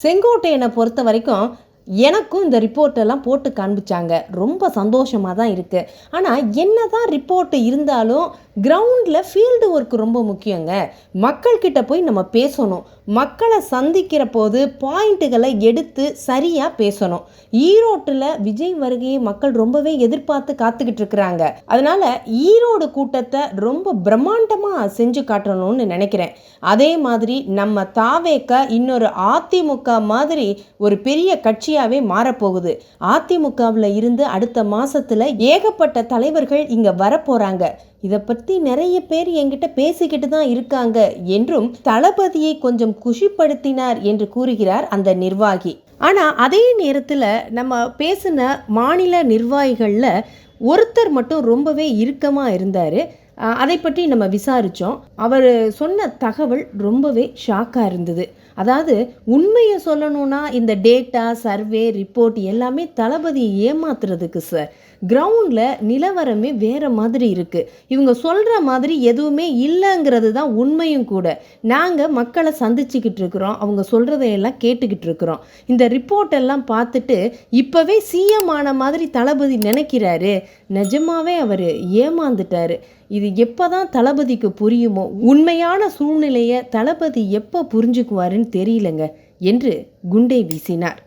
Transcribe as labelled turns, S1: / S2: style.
S1: செங்கோட்டையனை பொறுத்த வரைக்கும் எனக்கும் இந்த ரிப்போர்ட்டெல்லாம் போட்டு காண்பிச்சாங்க. ரொம்ப சந்தோஷமாக தான் இருக்குது ஆனால் என்ன தான் ரிப்போர்ட்டு இருந்தாலும் கிரவுண்டில் ஃபீல்டு ஒர்க் ரொம்ப முக்கியங்க. மக்கள்கிட்ட போய் நம்ம பேசணும். மக்களை சந்திக்கிற போது பாயிண்ட்டுகளை எடுத்து சரியாக பேசணும். ஈரோட்டில் விஜய் வருகையை மக்கள் ரொம்பவே எதிர்பார்த்து காத்துக்கிட்டு இருக்கிறாங்க. அதனால் ஈரோடு கூட்டத்தை ரொம்ப பிரம்மாண்டமாக செஞ்சு காட்டணும்னு நினைக்கிறேன். அதே மாதிரி நம்ம தாவேக்க இன்னொரு அதிமுக மாதிரி ஒரு பெரிய கட்சியாகவே மாறப்போகுது. அதிமுகவில் இருந்து அடுத்த மாசத்துல ஏகப்பட்ட தலைவர்கள் இங்கே வரப்போகிறாங்க இதை பற்றி நிறைய பேர் என்கிட்ட பேசிக்கிட்டு தான் இருக்காங்க என்றும் தளபதியை கொஞ்சம் குஷிப்படுத்தினார் என்று கூறுகிறார் அந்த நிர்வாகி. ஆனால் அதே நேரத்தில் நம்ம பேசின மாநில நிர்வாகிகளில் ஒருத்தர் மட்டும் ரொம்பவே இறுக்கமாக இருந்தார். அதை பற்றி நம்ம விசாரித்தோம் அவர் சொன்ன தகவல் ரொம்பவே ஷாக்காக இருந்தது. அதாவது உண்மையை சொல்லணும்னா இந்த டேட்டா சர்வே ரிப்போர்ட் எல்லாமே தளபதியை ஏமாத்துறதுக்கு சார் கிரவுண்டில் நிலவரமே வேறு மாதிரி இருக்குது இவங்க சொல்கிற மாதிரி எதுவுமே இல்லைங்கிறது தான் உண்மையும் கூட. நாங்கள் மக்களை சந்திச்சுக்கிட்டு இருக்கிறோம். அவங்க சொல்கிறதையெல்லாம் கேட்டுக்கிட்டு இருக்கிறோம். இந்த ரிப்போர்ட் எல்லாம் பார்த்துட்டு இப்போவே சிஎம் ஆன மாதிரி தளபதி நினைக்கிறாரு. நிஜமாவே அவர் ஏமாந்துட்டாரு. இது எப்போ தான் தளபதிக்கு புரியுமோ உண்மையான சூழ்நிலையை தளபதி எப்போ புரிஞ்சுக்குவாருன்னு தெரியலங்க என்று குண்டை வீசினார்.